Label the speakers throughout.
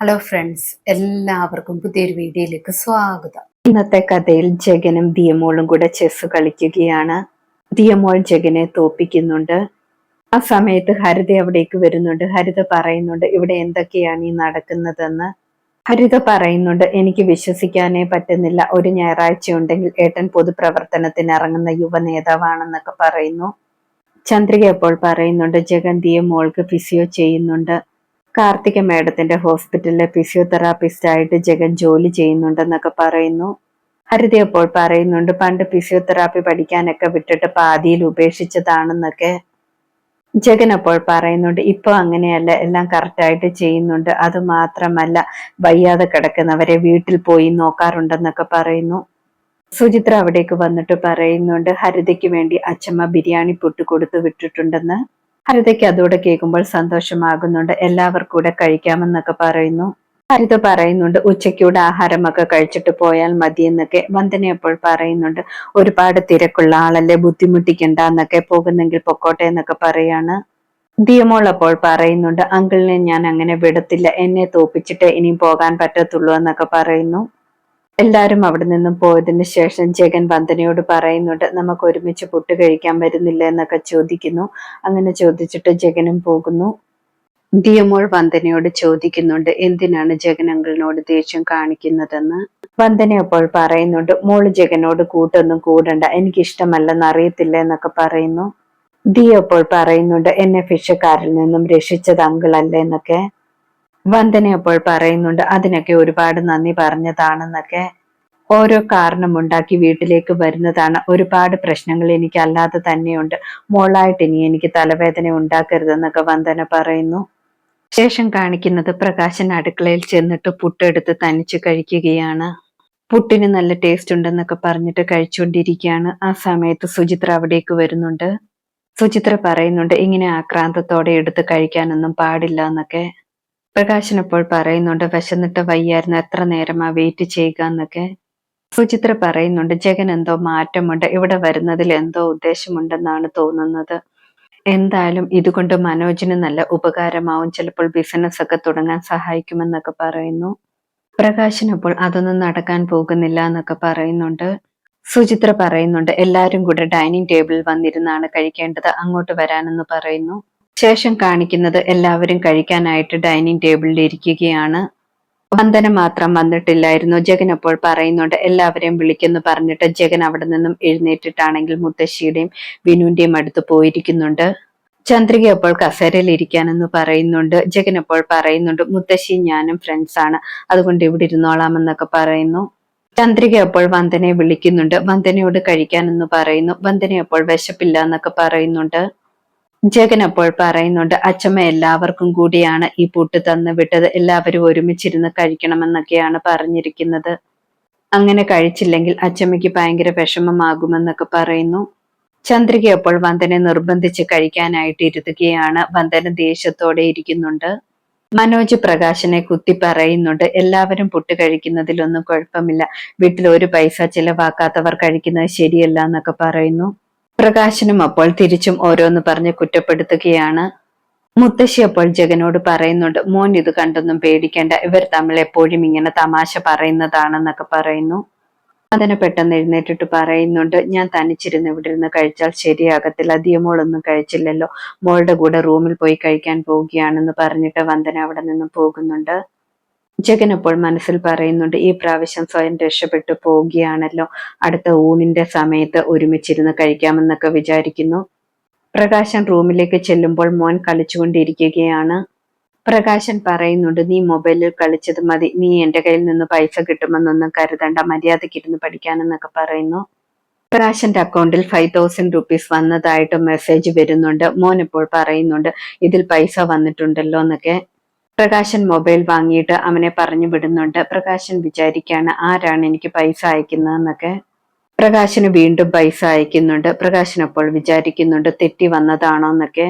Speaker 1: Hello friends എല്ലാവർക്കും പുതിയൊരു വീഡിയോയിലേക്ക് സ്വാഗതം.
Speaker 2: ഇന്നത്തെ കഥയിൽ ജഗനും ദിയമോളും കൂടെ ചെസ് കളിക്കുകയാണ്. ദിയമോൾ ജഗനെ തോപ്പിക്കുന്നുണ്ട്. ആ സമയത്ത് ഹരിത അവിടേക്ക് വരുന്നുണ്ട്. ഹരിത പറയുന്നുണ്ട് ഇവിടെ എന്തൊക്കെയാണ് ഈ നടക്കുന്നതെന്ന്? ഹരിത പറയുന്നുണ്ട് എനിക്ക് വിശ്വസിക്കാനേ പറ്റുന്നില്ല. ഒരു ഞായറാഴ്ച ഉണ്ടെങ്കിൽ ഏട്ടൻ പൊതുപ്രവർത്തനത്തിന് ഇറങ്ങുന്ന യുവ നേതാവാണെന്നൊക്കെ പറയുന്നു. ചന്ദ്രിക അപ്പോൾ പറയുന്നുണ്ട് ജഗൻ ദിയമോൾക്ക് ഫിസിയോ ചെയ്യുന്നുണ്ട്. കാർത്തിക മേഡത്തിന്റെ ഹോസ്പിറ്റലിലെ ഫിസിയോതെറാപ്പിസ്റ്റ് ആയിട്ട് ജഗൻ ജോലി ചെയ്യുന്നുണ്ടെന്നൊക്കെ പറയുന്നു. ഹരിത അപ്പോൾ പറയുന്നുണ്ട് പണ്ട് ഫിസിയോതെറാപ്പി പഠിക്കാനൊക്കെ വിട്ടിട്ട് പാതിയിൽ ഉപേക്ഷിച്ചതാണെന്നൊക്കെ. ജഗൻ അപ്പോൾ പറയുന്നുണ്ട് ഇപ്പൊ അങ്ങനെയല്ല എല്ലാം കറക്റ്റായിട്ട് ചെയ്യുന്നുണ്ട്. അത് മാത്രമല്ല വയ്യാതെ കിടക്കുന്നവരെ വീട്ടിൽ പോയി നോക്കാറുണ്ടെന്നൊക്കെ പറയുന്നു. സുചിത്ര അവിടേക്ക് വന്നിട്ട് പറയുന്നുണ്ട് ഹരിതയ്ക്ക് വേണ്ടി അച്ഛമ്മ ബിരിയാണി പുട്ട് കൊടുത്തു വിട്ടിട്ടുണ്ടെന്ന്. ഹരിതയ്ക്ക് അതോടെ കേൾക്കുമ്പോൾ സന്തോഷമാകുന്നുണ്ട്. എല്ലാവർക്കും കൂടെ കഴിക്കാമെന്നൊക്കെ പറയുന്നു. ഹരിത പറയുന്നുണ്ട് ഉച്ചയ്ക്കൂടെ ആഹാരമൊക്കെ കഴിച്ചിട്ട് പോയാൽ മതി എന്നൊക്കെ പറയുന്നുണ്ട്. ഒരുപാട് തിരക്കുള്ള ആളല്ലേ ബുദ്ധിമുട്ടിക്കണ്ട എന്നൊക്കെ പോകുന്നെങ്കിൽ പൊക്കോട്ടെ എന്നൊക്കെ പറയാണ്. ദിയമോൾ അപ്പോൾ പറയുന്നുണ്ട് അങ്കിളിനെ ഞാൻ അങ്ങനെ വിടത്തില്ല. എന്നെ തോപ്പിച്ചിട്ട് ഇനിയും പോകാൻ പറ്റത്തുള്ളൂ എന്നൊക്കെ പറയുന്നു. എല്ലാരും അവിടെ നിന്നും പോയതിനു ശേഷം ജഗൻ വന്ദനയോട് പറയുന്നുണ്ട് നമുക്ക് ഒരുമിച്ച് പുട്ട് കഴിക്കാൻ വരുന്നില്ല എന്നൊക്കെ ചോദിക്കുന്നു. അങ്ങനെ ചോദിച്ചിട്ട് ജഗനും പോകുന്നു. ദിയമോൾ വന്ദനയോട് ചോദിക്കുന്നുണ്ട് എന്തിനാണ് ജഗൻ അങ്കിളിനോട് ദേഷ്യം കാണിക്കുന്നതെന്ന്? വന്ദന അപ്പോൾ പറയുന്നുണ്ട് മോൾ ജഗനോട് കൂട്ടൊന്നും കൂടണ്ട എനിക്ക് ഇഷ്ടമല്ലെന്ന് അറിയത്തില്ല എന്നൊക്കെ പറയുന്നു. ദിയപ്പോൾ പറയുന്നുണ്ട് എന്നെ ഫിഷക്കാരിൽ നിന്നും രക്ഷിച്ചത് അങ്കിളല്ലേ എന്നൊക്കെ. വന്ദന അപ്പോൾ പറയുന്നുണ്ട്. അതിനൊക്കെ ഒരുപാട് നന്ദി പറഞ്ഞതാണെന്നൊക്കെ ഓരോ കാരണമുണ്ടാക്കി വീട്ടിലേക്ക് വരുന്നതാണ്. ഒരുപാട് പ്രശ്നങ്ങൾ എനിക്ക് അല്ലാതെ തന്നെയുണ്ട്. മോളായിട്ട് ഇനി എനിക്ക് തലവേദന ഉണ്ടാക്കരുതെന്നൊക്കെ വന്ദന പറയുന്നു. ശേഷം കാണിക്കുന്നത് പ്രകാശൻ അടുക്കളയിൽ ചെന്നിട്ട് പുട്ടെടുത്ത് തനിച്ച് കഴിക്കുകയാണ്. പുട്ടിന് നല്ല ടേസ്റ്റ് ഉണ്ടെന്നൊക്കെ പറഞ്ഞിട്ട് കഴിച്ചുകൊണ്ടിരിക്കുകയാണ് ആ സമയത്ത് സുചിത്ര അവിടേക്ക് വരുന്നുണ്ട്. സുചിത്ര പറയുന്നുണ്ട് ഇങ്ങനെ ആക്രാന്തത്തോടെ എടുത്ത് കഴിക്കാനൊന്നും പാടില്ല എന്നൊക്കെ. പ്രകാശൻ ഇപ്പോൾ പറയുന്നുണ്ട് വിശന്നിട്ട് വയ്യായിരുന്നു എത്ര നേരമാ വെയിറ്റ് ചെയ്യുക എന്നൊക്കെ. സുചിത്ര പറയുന്നുണ്ട് ജഗൻ എന്തോ മാറ്റമുണ്ട് ഇവിടെ വരുന്നതിൽ എന്തോ ഉദ്ദേശമുണ്ടെന്നാണ് തോന്നുന്നത്. എന്തായാലും ഇതുകൊണ്ട് മനോജിന് നല്ല ഉപകാരമാവും ചിലപ്പോൾ ബിസിനസ് ഒക്കെ തുടങ്ങാൻ സഹായിക്കുമെന്നൊക്കെ പറയുന്നു. പ്രകാശൻ അപ്പോൾ അതൊന്നും നടക്കാൻ പോകുന്നില്ല എന്നൊക്കെ പറയുന്നുണ്ട്. സുചിത്ര പറയുന്നുണ്ട് എല്ലാരും കൂടെ ഡൈനിങ് ടേബിളിൽ വന്നിരുന്നാണ് കഴിക്കേണ്ടത് അങ്ങോട്ട് വരാനെന്ന് പറയുന്നു. ശേഷം കാണിക്കുന്നത് എല്ലാവരും കഴിക്കാനായിട്ട് ഡൈനിങ് ടേബിളിൽ ഇരിക്കുകയാണ്. വന്ദന മാത്രം വന്നിട്ടില്ലായിരുന്നു. ജഗൻ അപ്പോൾ പറയുന്നുണ്ട് എല്ലാവരെയും വിളിക്കുന്നു പറഞ്ഞിട്ട് ജഗൻ അവിടെ നിന്നും എഴുന്നേറ്റിട്ടാണെങ്കിൽ മുത്തശ്ശിയുടെയും വിനുവിന്റെയും അടുത്ത് പോയിരിക്കുന്നുണ്ട്. ചന്ദ്രിക അപ്പോൾ കസേരയിൽ ഇരിക്കാനെന്ന് പറയുന്നുണ്ട്. ജഗൻ അപ്പോൾ പറയുന്നുണ്ട് മുത്തശ്ശി ഞാനും ഫ്രണ്ട്സ് ആണ്. അതുകൊണ്ട് ഇവിടെ ഇരുന്നോളാമെന്നൊക്കെ പറയുന്നു. ചന്ദ്രിക അപ്പോൾ വന്ദനയെ വിളിക്കുന്നുണ്ട് വന്ദനയോട് കഴിക്കാനെന്ന് പറയുന്നു. വന്ദനയപ്പോൾ വിശപ്പില്ല എന്നൊക്കെ പറയുന്നുണ്ട്. ജഗൻ അപ്പോൾ പറയുന്നുണ്ട് അച്ഛമ്മ എല്ലാവർക്കും കൂടിയാണ് ഈ പൂട്ട് തന്നു വിട്ടത്. എല്ലാവരും ഒരുമിച്ചിരുന്ന് കഴിക്കണമെന്നൊക്കെയാണ് പറഞ്ഞിരിക്കുന്നത്. അങ്ങനെ കഴിച്ചില്ലെങ്കിൽ അച്ഛമ്മയ്ക്ക് ഭയങ്കര വിഷമമാകുമെന്നൊക്കെ പറയുന്നു. ചന്ദ്രിക അപ്പോൾ വന്ദനെ നിർബന്ധിച്ച് കഴിക്കാനായിട്ട് ഇരുത്തുകയാണ്. വന്ദന ദേഷ്യത്തോടെ ഇരിക്കുന്നുണ്ട്. മനോജ് പ്രകാശനെ കുത്തി പറയുന്നുണ്ട് എല്ലാവരും പുട്ട് കഴിക്കുന്നതിലൊന്നും കുഴപ്പമില്ല. വീട്ടിൽ ഒരു പൈസ ചിലവാക്കാത്തവർ കഴിക്കുന്നത് ശരിയല്ല എന്നൊക്കെ പറയുന്നു. പ്രകാശനും അപ്പോൾ തിരിച്ചും ഓരോന്ന് പറഞ്ഞ് കുറ്റപ്പെടുത്തുകയാണ്. മുത്തശ്ശി അപ്പോൾ ജഗനോട് പറയുന്നുണ്ട് മോൻ ഇത് കണ്ടൊന്നും പേടിക്കേണ്ട ഇവർ തമ്മിൽ എപ്പോഴും ഇങ്ങനെ തമാശ പറയുന്നതാണെന്നൊക്കെ പറയുന്നു. അതിനെ പെട്ടെന്ന് എഴുന്നേറ്റിട്ട് പറയുന്നുണ്ട് ഞാൻ തനിച്ചിരുന്ന് ഇവിടെ ഇരുന്ന് കഴിച്ചാൽ ശരിയാകത്തില്ല അധികം മോളൊന്നും കഴിച്ചില്ലല്ലോ. മോളുടെ കൂടെ റൂമിൽ പോയി കഴിക്കാൻ പോവുകയാണെന്ന് പറഞ്ഞിട്ട് വന്ദന അവിടെ നിന്ന് പോകുന്നുണ്ട്. ജഗൻ അപ്പോൾ മനസ്സിൽ പറയുന്നുണ്ട് ഈ പ്രാവശ്യം സ്വയം രക്ഷപ്പെട്ടു പോവുകയാണല്ലോ. അടുത്ത ഊണിന്റെ സമയത്ത് ഒരുമിച്ചിരുന്ന് കഴിക്കാമെന്നൊക്കെ വിചാരിക്കുന്നു. പ്രകാശൻ റൂമിലേക്ക് ചെല്ലുമ്പോൾ മോൻ കളിച്ചുകൊണ്ടിരിക്കുകയാണ്. പ്രകാശൻ പറയുന്നുണ്ട് നീ മൊബൈലിൽ കളിച്ചത് മതി. നീ എന്റെ കയ്യിൽ നിന്ന് പൈസ കിട്ടുമെന്നൊന്നും കരുതണ്ട. മര്യാദക്കിരുന്ന് പഠിക്കാനെന്നൊക്കെ പറയുന്നു. പ്രകാശന്റെ അക്കൗണ്ടിൽ ഫൈവ് തൗസൻഡ് റുപ്പീസ് വന്നതായിട്ട് മെസ്സേജ് വരുന്നുണ്ട്. മോൻ ഇപ്പോൾ പറയുന്നുണ്ട് ഇതിൽ പൈസ വന്നിട്ടുണ്ടല്ലോ എന്നൊക്കെ പ്രകാശൻ മൊബൈൽ വാങ്ങിയിട്ട് അവനെ പറഞ്ഞു വിടുന്നുണ്ട്. പ്രകാശൻ വിചാരിക്കാണ് ആരാണ് എനിക്ക് പൈസ അയക്കുന്നതെന്നൊക്കെ. പ്രകാശന് വീണ്ടും പൈസ അയക്കുന്നുണ്ട്. പ്രകാശൻ അപ്പോൾ വിചാരിക്കുന്നുണ്ട് തെറ്റി വന്നതാണോ എന്നൊക്കെ.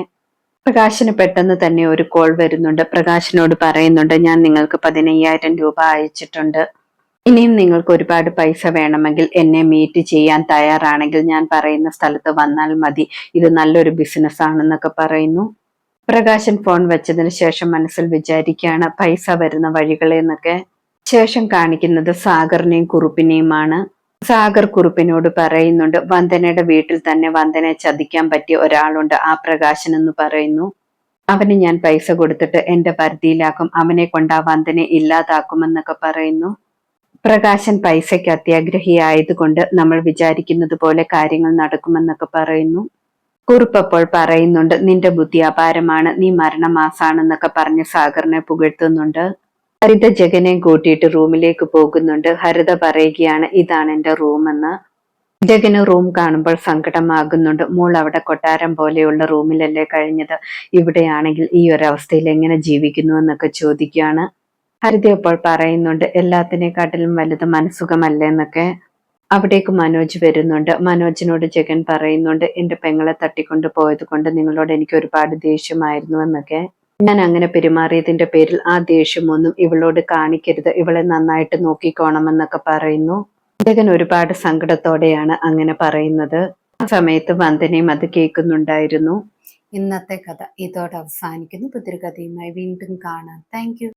Speaker 2: പ്രകാശന് പെട്ടെന്ന് തന്നെ ഒരു കോൾ വരുന്നുണ്ട്. പ്രകാശനോട് പറയുന്നുണ്ട് ഞാൻ നിങ്ങൾക്ക് പതിനയ്യായിരം രൂപ അയച്ചിട്ടുണ്ട്. ഇനിയും നിങ്ങൾക്ക് ഒരുപാട് പൈസ വേണമെങ്കിൽ എന്നെ മീറ്റ് ചെയ്യാൻ തയ്യാറാണെങ്കിൽ ഞാൻ പറയുന്ന സ്ഥലത്ത് വന്നാൽ മതി. ഇത് നല്ലൊരു ബിസിനസ് ആണെന്നൊക്കെ പറയുന്നു. പ്രകാശൻ ഫോൺ വെച്ചതിന് ശേഷം മനസ്സിൽ വിചാരിക്കുകയാണ് പൈസ വരുന്ന വഴികളെന്നൊക്കെ ശേഷം കാണിക്കുന്നത് സാഗറിനെയും കുറുപ്പിനെയുമാണ്. സാഗർ കുറുപ്പിനോട് പറയുന്നുണ്ട് വന്ദനയുടെ വീട്ടിൽ തന്നെ വന്ദനയെ ചതിക്കാൻ പറ്റിയ ഒരാളുണ്ട് ആ പ്രകാശൻ എന്ന് പറയുന്നു. അവന് ഞാൻ പൈസ കൊടുത്തിട്ട് എന്റെ പരിധിയിലാക്കും അവനെ കൊണ്ട് ആ വന്ദനെ ഇല്ലാതാക്കുമെന്നൊക്കെ പറയുന്നു. പ്രകാശൻ പൈസയ്ക്ക് അത്യാഗ്രഹിയായതുകൊണ്ട് നമ്മൾ വിചാരിക്കുന്നത് പോലെ കാര്യങ്ങൾ നടക്കുമെന്നൊക്കെ പറയുന്നു. കുറുപ്പപ്പോൾ പറയുന്നുണ്ട് നിന്റെ ബുദ്ധി അപാരമാണ് നീ മരണമാസാണെന്നൊക്കെ പറഞ്ഞ് സാഗറിനെ പുകഴ്ത്തുന്നുണ്ട്. ഹരിത ജഗനെ കൂട്ടിയിട്ട് റൂമിലേക്ക് പോകുന്നുണ്ട്. ഹരിത പറയുകയാണ് ഇതാണ് എന്റെ റൂമെന്ന്. ജഗന് റൂം കാണുമ്പോൾ സങ്കടമാകുന്നുണ്ട്. മോൾ അവിടെ കൊട്ടാരം പോലെയുള്ള റൂമിലല്ലേ കഴിഞ്ഞത്? ഇവിടെയാണെങ്കിൽ ഈ ഒരു അവസ്ഥയിൽ എങ്ങനെ ജീവിക്കുന്നു? എന്നൊക്കെ ചോദിക്കുകയാണ്. ഹരിത ഇപ്പോൾ പറയുന്നുണ്ട് എല്ലാത്തിനെക്കാട്ടിലും വലുത് മനസ്സുഖമല്ലേ? എന്നൊക്കെ. അവിടേക്ക് മനോജ് വരുന്നുണ്ട്. മനോജിനോട് ജഗൻ പറയുന്നുണ്ട് എന്റെ പെങ്ങളെ തട്ടിക്കൊണ്ട് പോയത് കൊണ്ട് നിങ്ങളോട് എനിക്ക് ഒരുപാട് ദേഷ്യമായിരുന്നു എന്നൊക്കെ. ഞാൻ അങ്ങനെ പെരുമാറിയതിന്റെ പേരിൽ ആ ദേഷ്യമൊന്നും ഇവളോട് കാണിക്കരുത്. ഇവളെ നന്നായിട്ട് നോക്കിക്കോണമെന്നൊക്കെ പറയുന്നു. ജഗൻ ഒരുപാട് സങ്കടത്തോടെയാണ് അങ്ങനെ പറയുന്നത്. ആ സമയത്ത് വന്ദനയും അത് കേൾക്കുന്നുണ്ടായിരുന്നു.
Speaker 1: ഇന്നത്തെ കഥ ഇതോടെ അവസാനിക്കുന്നു. പുതിരി കഥയുമായി വീണ്ടും കാണാം. താങ്ക്